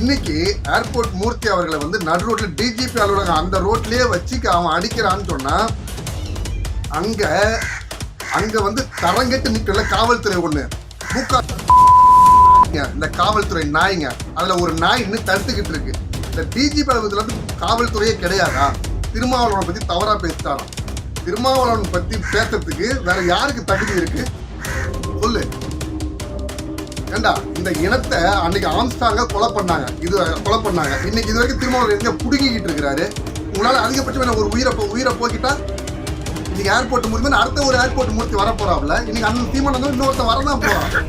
இன்னைக்கு ஏர்போர்ட் மூர்த்தி அவர்களை வந்து நடு ரோட்ல டிஜிபி அலுவலகம் அந்த ரோட்லயே வச்சு அவன் அடிக்கிறான்னு சொன்னா அங்க அங்க வந்து தரங்கெட்டு நிக்கல காவல்துறை ஒண்ணு. முக்கா இந்த காவல்துறை நாய்ங்க. அதுல ஒரு நாய் இன்னும் தடுத்துக்கிட்டு இருக்கு. இந்த டிஜிபி அலுவலகத்துல வந்து காவல்துறையே கிடையாதா? திருமாவளவனை பத்தி தவறா பேசிட்டாராம். திருமாவளவன் பத்தி பேசுறதுக்கு வேற யாருக்கு தகுதி இருக்கு? சொல்லு. ஏண்டா இந்த இனத்தை அன்னைக்கு ஆம்ஸ்டாங்க கொலை பண்ணாங்க. இது கொலை பண்ணாங்க. இன்னைக்கு இது வரைக்கும் திருமாவளவன் எங்க புடுங்கிக்கிட்டு இருக்கிறாரு. உங்களால அதிகபட்சம் ஒரு உயிரை போ- உயிரை போக்கிட்டா? இன்னைக்கு ஏர்போர்ட் மூர்த்தி அடுத்த ஒரு ஏர்போர்ட் மூர்த்தி வர போறாப்ல இன்னைக்கு அண்ணன் தீமன் வந்து இன்னொருத்தன் வரதான் போறான்.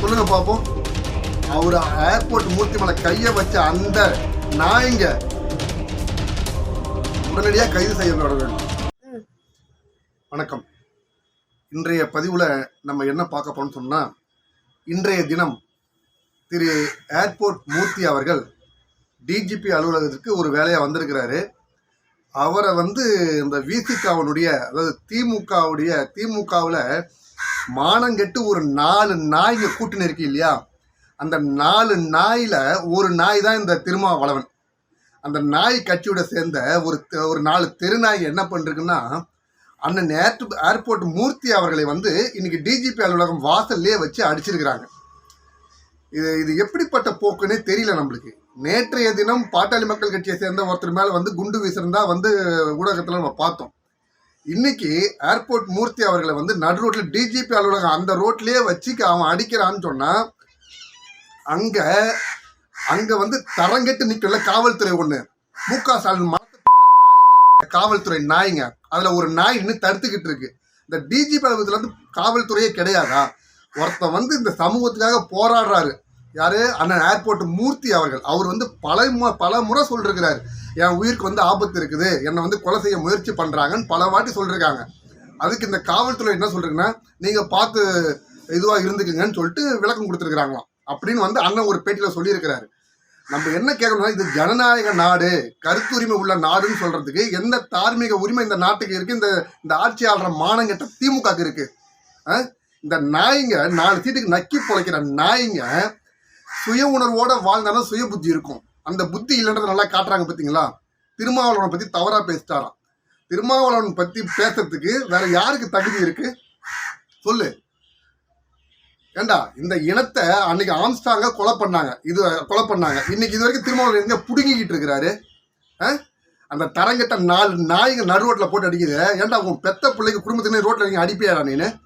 சொல்லுங்க பாப்போம். அவர் ஏர்போர்ட் மூர்த்தி மேல கைய வச்ச அந்த நாய்ங்க உடனடியாக கைது செய்யப்பட வேண்டும் வணக்கம். இன்றைய பதிவில் நம்ம என்ன பார்க்க போகணும்னு சொன்னால் இன்றைய தினம் திரு ஏர்போர்ட் மூர்த்தி அவர்கள் டிஜிபி அலுவலகத்திற்கு ஒரு வேலையாக வந்திருக்கிறாரு. அவரை வந்து இந்த விசிகாவினுடைய அதாவது திமுகவுடைய திமுகவில் மானங்கெட்டு ஒரு நாலு நாய்ங்க கூட்டின்னு இருக்கு இல்லையா? அந்த நாலு நாயில் ஒரு நாய் தான் இந்த திருமாவளவன். அந்த நாய் கட்சியோட சேர்ந்த ஒரு ஒரு நாலு தெருநாய் என்ன பண்ணிருக்குன்னா அண்ணன் ஏர்ட் ஏர்போர்ட் மூர்த்தி அவர்களை வந்து இன்னைக்கு டிஜிபி அலுவலகம் வாசல்லே வச்சு அடிச்சிருக்கிறாங்க. இது இது எப்படிப்பட்ட போக்குன்னே தெரியல நம்மளுக்கு. நேற்றைய தினம் பாட்டாளி மக்கள் கட்சியை சேர்ந்த ஒருத்தர் மேல வந்து குண்டு வீசிருந்தா வந்து ஊடகத்துல நம்ம பார்த்தோம். இன்னைக்கு ஏர்போர்ட் மூர்த்தி அவர்களை வந்து நடு ரோட்ல டிஜிபி அலுவலகம் அந்த ரோட்லயே வச்சு அவன் அடிக்கிறான்னு சொன்னா அங்க அங்க வந்து தரங்கெட்டு நிக்கல காவல்துறை ஒண்ணு. மு க ஸ்டாலின் காவல்துறை நாய்ங்க. அதுல ஒரு நாய் நின்று தடுத்துக்கிட்டு இருக்கு. இந்த டிஜிபி அலுவலகத்துல வந்து காவல்துறையே கிடையாதா? ஒருத்தன் வந்து இந்த சமூகத்துக்காக போராடுறாரு. யாரு? அண்ணன் ஏர்போர்ட் மூர்த்தி அவர்கள். அவர் வந்து பல பல முறை சொல்லிருக்கிறாரு. என் உயிருக்கு வந்து ஆபத்து இருக்குது. என்னை வந்து கொலை செய்ய முயற்சி பண்றாங்கன்னு பல வாட்டி சொல்லியிருக்காங்க அதுக்கு இந்த காவல்துறை என்ன சொல்றீங்கன்னா நீங்க பார்த்து இதுவா இருந்துக்குங்கன்னு சொல்லிட்டு விளக்கம் கொடுத்துருக்காங்களாம் அப்படின்னு வந்து அண்ணன் ஒரு பேட்டியில சொல்லியிருக்கிறாரு. நம்ம என்ன கேட்கணும்னா இது ஜனநாயக நாடு கருத்துரிமை உள்ள நாடுன்னு சொல்றதுக்கு எந்த தார்மீக உரிமை இந்த நாட்டுக்கு இருக்கு? இந்த இந்த ஆட்சியாளர் மானங்கிட்ட திமுக இருக்கு. ஆ? இந்த நாய்ங்க நாலு சீட்டுக்கு நக்கி பொழைக்கிற நாய்ங்க சுய உணர்வோட வாழ்ந்தாலும் சுய புத்தி இருக்கும். அந்த புத்தி இல்லைன்றதை நல்லா காட்டுறாங்க பார்த்தீங்களா திருமாவளவனை பத்தி தவறா பேசிட்டாராம். திருமாவளவன் பத்தி பேசுறதுக்கு வேற யாருக்கு தகுதி இருக்கு? சொல்லு. ஏண்டா இந்த இனத்தை அன்னைக்கு ஆம்ஸ்டாங்க கொலை பண்ணாங்க. இது கொலை பண்ணாங்க. இன்னைக்கு இது வரைக்கும் திருமாவளவன் எங்க புடுங்கிக்கிட்டு இருக்கிறாரு? ஆ? அந்த தரங்கிட்ட நாலு நாய்ங்க நடு போட்டு அடிக்குது. ஏன்டா உன் பெத்த பிள்ளைக்கு குடும்பத்தினே ரோட்டில் நீங்க அடிப்பியாடா நீனு?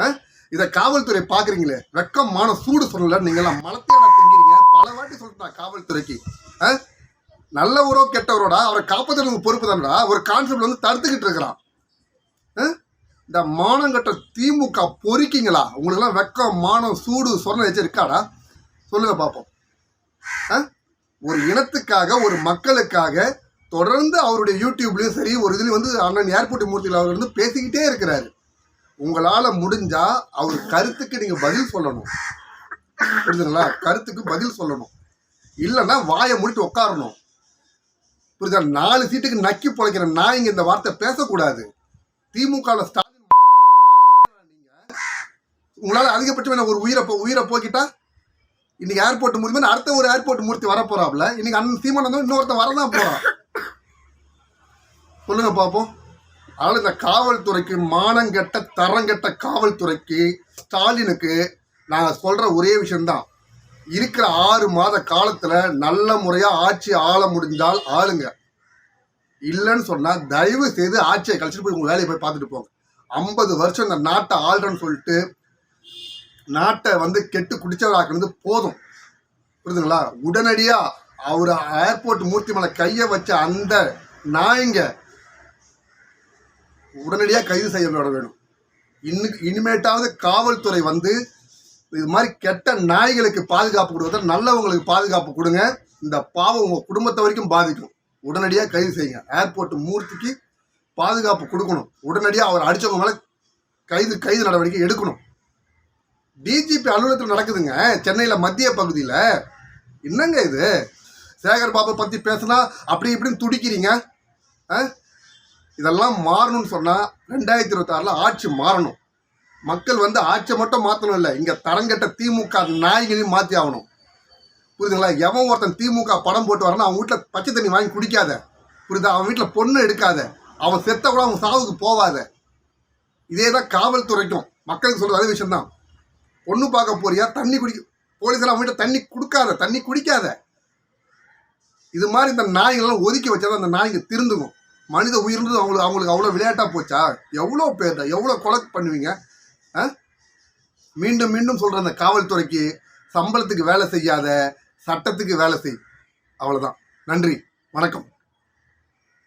ஆ? இதை காவல்துறை பாக்குறீங்களே. வெக்கமான சூடு சொல்லல நீங்களாம் மலத்தையோட திங்கிறீங்க. பல வாட்டி சொல்லிட்டா காவல்துறைக்கு. ஆ? நல்லவரோ கெட்டவரோடா அவரை காப்பதற்கு பொறுப்பு தானடா. ஒரு கான்செப்ட் வந்து தடுத்துக்கிட்டு இருக்கிறான். ஆ? இந்த மானங்கட்ட திமுக பொறிக்கிங்களா? உங்களுக்கெல்லாம் வெக்கம் மானம் சூடு சொரணை வச்சு இருக்காடா சொல்லுங்க பார்ப்போம் ஒரு இனத்துக்காக ஒரு மக்களுக்காக தொடர்ந்து அவருடைய யூடியூப்லயும் சரி ஒரு இதுலேயும் வந்து அண்ணன் ஏர்போர்ட் மூர்த்தியில் அவர் வந்து பேசிக்கிட்டே இருக்கிறாரு. உங்களால முடிஞ்சா அவர் கருத்துக்கு நீங்க பதில் சொல்லணும். புரியுதுங்களா கருத்துக்கு பதில் சொல்லணும். இல்லைன்னா வாயை முடிட்டு உட்காரணும் புரியுதா நாலு சீட்டுக்கு நக்கி பிழைக்கிற நான் இங்கே இந்த வார்த்தை பேசக்கூடாது. திமுக ஸ்டா உங்களால் அதிகபட்சம் என்ன ஒரு உயிரை உயிரை போக்கிட்டா இன்னைக்கு ஏர்போர்ட் மூர்த்தி அடுத்த ஒரு ஏர்போர்ட் மூர்த்தி வர போறாப்ல இன்னைக்கு அண்ணன் சீமான் வந்து இன்னொருத்தன் வரதான் போறான். சொல்லுங்க பாப்போம். அதனால இந்த காவல்துறைக்கு மானங்கெட்ட தரங்கெட்ட காவல்துறைக்கு ஸ்டாலினுக்கு நாங்கள் சொல்ற ஒரே விஷயம்தான். இருக்கிற ஆறு மாத காலத்துல நல்ல முறையா ஆட்சி ஆள முடிஞ்சால் ஆளுங்க. இல்லைன்னு சொன்னா தயவு செய்து ஆட்சியை கழிச்சிட்டு போய் உங்க வேலையை போய் பார்த்துட்டு போங்க. ஐம்பது வருஷம் இந்த நாட்டை ஆள்றன்னு சொல்லிட்டு நாட்டை வந்து கெட்டு குடிச்சவராக்குறது போதும். புரியுதுங்களா உடனடியா அவர் ஏர்போர்ட் மூர்த்தி மேலே கையை வச்ச அந்த நாயங்க உடனடியாக கைது செய்யப்பட வேணும். இன்னும் இனிமேட்டாவது காவல்துறை வந்து இது மாதிரி கெட்ட நாய்களுக்கு பாதுகாப்பு கொடுக்க நல்லவங்களுக்கு பாதுகாப்பு கொடுங்க. இந்த பாவம் உங்கள் குடும்பத்தை வரைக்கும் பாதிக்கும். உடனடியாக கைது செய்யுங்க. ஏர்போர்ட் மூர்த்திக்கு பாதுகாப்பு கொடுக்கணும். உடனடியாக அவர் அடிச்சவங்க மேலே கைது கைது நடவடிக்கை எடுக்கணும். டிஜிபி அலுவலகத்தில் நடக்குதுங்க சென்னையில் மத்திய பகுதியில். என்னங்க இது? சேகர் பாபு பற்றி பேசுனா அப்படி இப்படின்னு துடிக்கிறீங்க. ஆ? இதெல்லாம் மாறணும்னு சொன்னால் ரெண்டாயிரத்தி இருபத்தாறில் ஆட்சி மாறணும். மக்கள் வந்து ஆட்சியை மட்டும் மாற்றணும் இல்லை இங்கே தரங்கட்ட திமுக நாய்களையும் மாற்றி ஆகணும். புரியுதுங்களா? எவன் ஒருத்தன் திமுக படம் போட்டு வரானா அவன் வீட்டில் பச்சை தண்ணி வாங்கி குடிக்காத. புரியுதா? அவன் வீட்டில் பொண்ணு எடுக்காத. அவன் செத்த கூட அவன் சாவுக்கு போவாத. இதே தான் காவல்துறைக்கும். மக்களுக்கு சொல்கிற அதே விஷயம்தான். பொண்ணு பார்க்க போறியா? தண்ணி குடி போலீஸெல்லாம் அவங்ககிட்ட தண்ணி கொடுக்காத தண்ணி குடிக்காத. இது மாதிரி இந்த நாய்களெல்லாம் ஒதுக்கி வச்சாதான் அந்த நாய்ங்க திருந்துக்கும் மனித உயிர்ன்றது அவங்களுக்கு அவங்களுக்கு அவ்வளோ விளையாட்டாக போச்சா? எவ்வளோ பேர் எவ்வளோ கொலை பண்ணுவீங்க? ஆ? மீண்டும் மீண்டும் சொல்கிற அந்த காவல்துறைக்கு சம்பளத்துக்கு வேலை செய்யாத சட்டத்துக்கு வேலை செய். அவ்வளோதான் நன்றி. வணக்கம்.